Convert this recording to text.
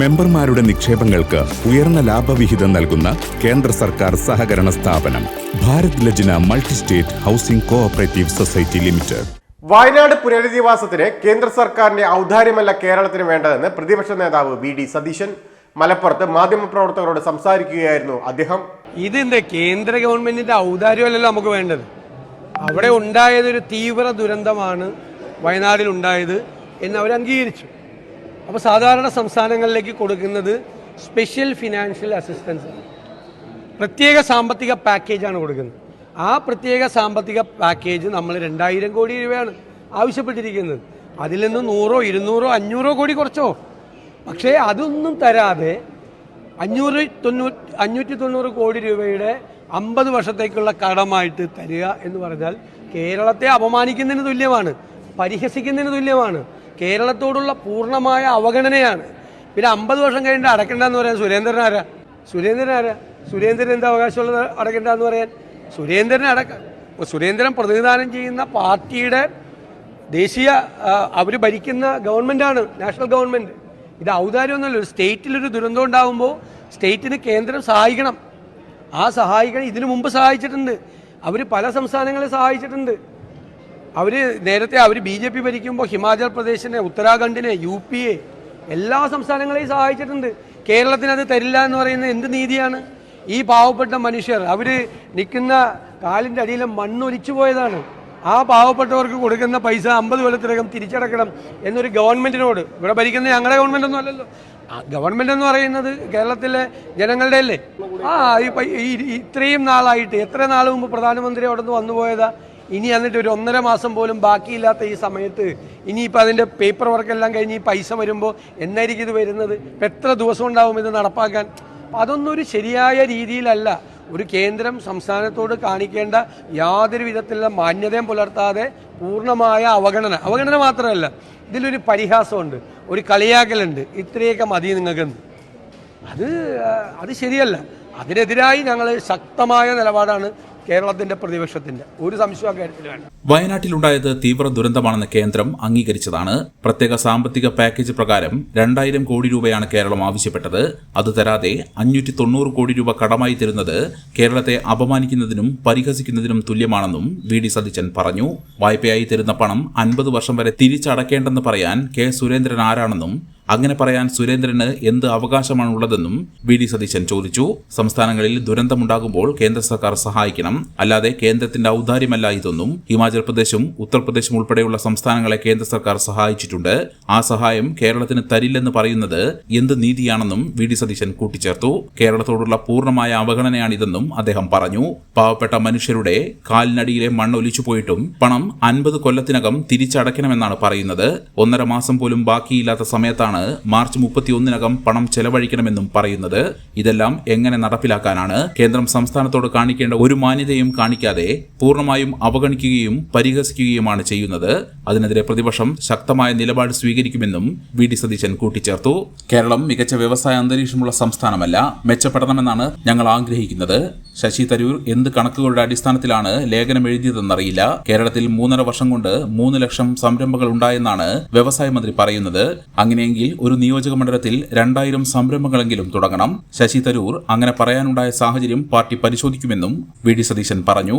മെമ്പർമാരുടെ നിക്ഷേപങ്ങൾക്ക് ഉയർന്ന ലാഭവിഹിതം നൽകുന്ന കേന്ദ്ര സർക്കാർ സഹകരണ സ്ഥാപനം Bharat Lajna multi state housing cooperative society limited. Wayanad പുനരധിവാസത്തിന് കേന്ദ്ര സർക്കാരിന്റെ ഔദാര്യമല്ല കേരളത്തിന് വേണ്ടതെന്ന് പ്രതിപക്ഷ നേതാവ് വി ഡി സതീശൻ മലപ്പുറത്ത് മാധ്യമപ്രവർത്തകരോട് സംസാരിക്കുകയായിരുന്നു അദ്ദേഹം. ഇതെന്ത് കേന്ദ്ര ഗവൺമെന്റിന്റെ ഔദാര്യമല്ലല്ലോ നമുക്ക് വേണ്ടത്. അവിടെ ഉണ്ടായത് ഒരു തീവ്ര ദുരന്തമാണ് വയനാടിൽ ഉണ്ടായത് എന്ന് അവർ അംഗീകരിച്ചു അപ്പോൾ സാധാരണ സംസ്ഥാനങ്ങളിലേക്ക് കൊടുക്കുന്നത് സ്പെഷ്യൽ ഫിനാൻഷ്യൽ അസിസ്റ്റൻസ് പ്രത്യേക സാമ്പത്തിക പാക്കേജാണ് കൊടുക്കുന്നത്. ആ പ്രത്യേക സാമ്പത്തിക പാക്കേജ് നമ്മൾ രണ്ടായിരം കോടി രൂപയാണ് ആവശ്യപ്പെട്ടിരിക്കുന്നത്. അതിൽ നിന്ന് നൂറോ ഇരുന്നൂറോ അഞ്ഞൂറോ കോടി കുറച്ചോ. പക്ഷേ അതൊന്നും തരാതെ അഞ്ഞൂറ് തൊണ്ണൂറ്റി അഞ്ഞൂറ്റി തൊണ്ണൂറ് കോടി രൂപയുടെ അമ്പത് വർഷത്തേക്കുള്ള കടമായിട്ട് തരിക എന്ന് പറഞ്ഞാൽ കേരളത്തെ അപമാനിക്കുന്നതിന് തുല്യമാണ് പരിഹസിക്കുന്നതിന് തുല്യമാണ്. കേരളത്തോടുള്ള പൂർണമായ അവഗണനയാണ്. പിന്നെ അമ്പത് വർഷം കഴിഞ്ഞിട്ട് അടക്കണ്ടെന്ന് പറയാൻ സുരേന്ദ്രൻ ആരാ? സുരേന്ദ്രൻ ആരാ? സുരേന്ദ്രൻ എന്താ അവകാശമുള്ളത് അടക്കണ്ടെന്ന് പറയാൻ? സുരേന്ദ്രൻ അടക്ക സുരേന്ദ്രൻ പ്രതിനിധാനം ചെയ്യുന്ന പാർട്ടിയുടെ ദേശീയ അവർ ഭരിക്കുന്ന ഗവൺമെന്റാണ് നാഷണൽ ഗവൺമെന്റ് ഇത് ഔദാര്യമൊന്നുമല്ല ഒരു സ്റ്റേറ്റിലൊരു ദുരന്തം ഉണ്ടാകുമ്പോൾ സ്റ്റേറ്റിന് കേന്ദ്രം സഹായിക്കണം. ആ സഹായിക്കണം ഇതിനു മുമ്പ് സഹായിച്ചിട്ടുണ്ട്. അവർ പല സംസ്ഥാനങ്ങളെ സഹായിച്ചിട്ടുണ്ട്. അവർ നേരത്തെ അവർ ബി ജെ പി ഭരിക്കുമ്പോൾ ഹിമാചൽ പ്രദേശിനെ ഉത്തരാഖണ്ഡിനെ യു പി എ എല്ലാ സംസ്ഥാനങ്ങളെയും സഹായിച്ചിട്ടുണ്ട്. കേരളത്തിന് അത് തരില്ല എന്ന് പറയുന്നത് എന്ത് നീതിയാണ്? ഈ പാവപ്പെട്ട മനുഷ്യർ അവർ നിൽക്കുന്ന കാലിന്റെ അടിയിലെ മണ്ണൊലിച്ചു പോയതാണ്. ആ പാവപ്പെട്ടവർക്ക് കൊടുക്കുന്ന പൈസ അമ്പത് കൊല്ലത്തിനകം തിരിച്ചടക്കണം എന്നൊരു ഗവൺമെന്റിനോട് ഇവിടെ ഭരിക്കുന്ന ഞങ്ങളുടെ ഗവൺമെന്റ് ഒന്നും അല്ലല്ലോ. ആ ഗവൺമെന്റ് എന്ന് പറയുന്നത് കേരളത്തിലെ ജനങ്ങളുടെ അല്ലേ? ആ ഈ ഇത്രയും നാളായിട്ട് എത്ര നാൾ മുമ്പ് പ്രധാനമന്ത്രി അവിടെ നിന്ന് വന്നുപോയതാ? ഇനി എന്നിട്ട് ഒരു ഒന്നര മാസം പോലും ബാക്കിയില്ലാത്ത ഈ സമയത്ത് ഇനിയിപ്പോൾ അതിന്റെ പേപ്പർ വർക്ക് എല്ലാം കഴിഞ്ഞ് ഈ പൈസ വരുമ്പോൾ എന്നായിരിക്കും ഇത് വരുന്നത്? എത്ര ദിവസം ഉണ്ടാവും ഇത് നടപ്പാക്കാൻ? അതൊന്നും ഒരു ശരിയായ രീതിയിലല്ല. ഒരു കേന്ദ്രം സംസ്ഥാനത്തോട് കാണിക്കേണ്ട യാതൊരു വിധത്തിലുള്ള മാന്യതയും പുലർത്താതെ പൂർണമായ അവഗണന. അവഗണന മാത്രമല്ല ഇതിലൊരു പരിഹാസമുണ്ട്. ഒരു കളിയാക്കലുണ്ട്. ഇത്രയൊക്കെ മതി നിങ്ങൾക്കെന്ന്. അത് അത് ശരിയല്ല. അതിനെതിരായി ഞങ്ങൾ ശക്തമായ നിലപാടാണ് കേരളത്തിന്റെ പ്രതിപക്ഷത്തിന്റെ. ഒരു സംശയം വയനാട്ടിലുണ്ടായത് തീവ്ര ദുരന്തമാണെന്ന് കേന്ദ്രം അംഗീകരിച്ചതാണ്. പ്രത്യേക സാമ്പത്തിക പാക്കേജ് പ്രകാരം രണ്ടായിരം കോടി രൂപയാണ് കേരളം ആവശ്യപ്പെട്ടത്. അത് തരാതെ അഞ്ഞൂറ്റി തൊണ്ണൂറ് കോടി രൂപ കടമായി തരുന്നത് കേരളത്തെ അപമാനിക്കുന്നതിനും പരിഹസിക്കുന്നതിനും തുല്യമാണെന്നും വി ഡി സതീശൻ പറഞ്ഞു. വായ്പയായി തരുന്ന പണം അൻപത് വർഷം വരെ തിരിച്ചടക്കേണ്ടെന്ന് പറയാൻ കെ സുരേന്ദ്രൻ ആരാണെന്നും അങ്ങനെ പറയാൻ സുരേന്ദ്രന് എന്ത് അവകാശമാണുള്ളതെന്നും വി ഡി സതീശൻ ചോദിച്ചു. സംസ്ഥാനങ്ങളിൽ ദുരന്തമുണ്ടാകുമ്പോൾ കേന്ദ്ര സർക്കാർ സഹായിക്കണം. അല്ലാതെ കേന്ദ്രത്തിന്റെ ഔദാര്യമല്ല ഇതൊന്നും. ഹിമാചൽ പ്രദേശും ഉത്തർപ്രദേശും ഉൾപ്പെടെയുള്ള സംസ്ഥാനങ്ങളെ കേന്ദ്ര സർക്കാർ സഹായിച്ചിട്ടുണ്ട്. ആ സഹായം കേരളത്തിന് തരില്ലെന്ന് പറയുന്നത് എന്ത് നീതിയാണെന്നും വി ഡി സതീശൻ കൂട്ടിച്ചേർത്തു. കേരളത്തോടുള്ള പൂർണമായ അവഗണനയാണിതെന്നും അദ്ദേഹം പറഞ്ഞു. പാവപ്പെട്ട മനുഷ്യരുടെ കാലിനടിയിലെ മണ്ണൊലിച്ചു പോയിട്ടും പണം അൻപത് കൊല്ലത്തിനകം തിരിച്ചടയ്ക്കണമെന്നാണ് പറയുന്നത്. ഒന്നര മാസം പോലും ബാക്കിയില്ലാത്ത സമയത്താണ് മാർച്ച് മുപ്പത്തിയൊന്നിനകം പണം ചെലവഴിക്കണമെന്നും പറയുന്നത്. ഇതെല്ലാം എങ്ങനെ നടപ്പിലാക്കാനാണ് കേന്ദ്രം സംസ്ഥാനത്തോട് കാണിക്കേണ്ട ഒരു മാന്യതയും കാണിക്കാതെ പൂർണമായും അവഗണിക്കുകയും പരിഹസിക്കുകയുമാണ് ചെയ്യുന്നത്. അതിനെതിരെ പ്രതിപക്ഷം ശക്തമായ നിലപാട് സ്വീകരിക്കുമെന്നും വി ഡി സതീശൻ കൂട്ടിച്ചേർത്തു. കേരളം മികച്ച വ്യവസായ അന്തരീക്ഷമുള്ള സംസ്ഥാനമല്ല മെച്ചപ്പെടണമെന്നാണ് ഞങ്ങൾ ആഗ്രഹിക്കുന്നത്. ശശി തരൂർ എന്ത് കണക്കുകളുടെ അടിസ്ഥാനത്തിലാണ് ലേഖനം എഴുതിയതെന്നറിയില്ല. കേരളത്തിൽ മൂന്നര വർഷം കൊണ്ട് മൂന്ന് ലക്ഷം സംരംഭങ്ങൾ ഉണ്ടായെന്നാണ് വ്യവസായ മന്ത്രി പറയുന്നത്. അങ്ങനെയെങ്കിൽ ഒരു നിയോജക മണ്ഡലത്തിൽ രണ്ടായിരം സംരംഭങ്ങളെങ്കിലും തുടങ്ങണം. ശശി തരൂർ അങ്ങനെ പറയാനുണ്ടായ സാഹചര്യം പാർട്ടി പരിശോധിക്കുമെന്നും വി ഡി സതീശൻ പറഞ്ഞു.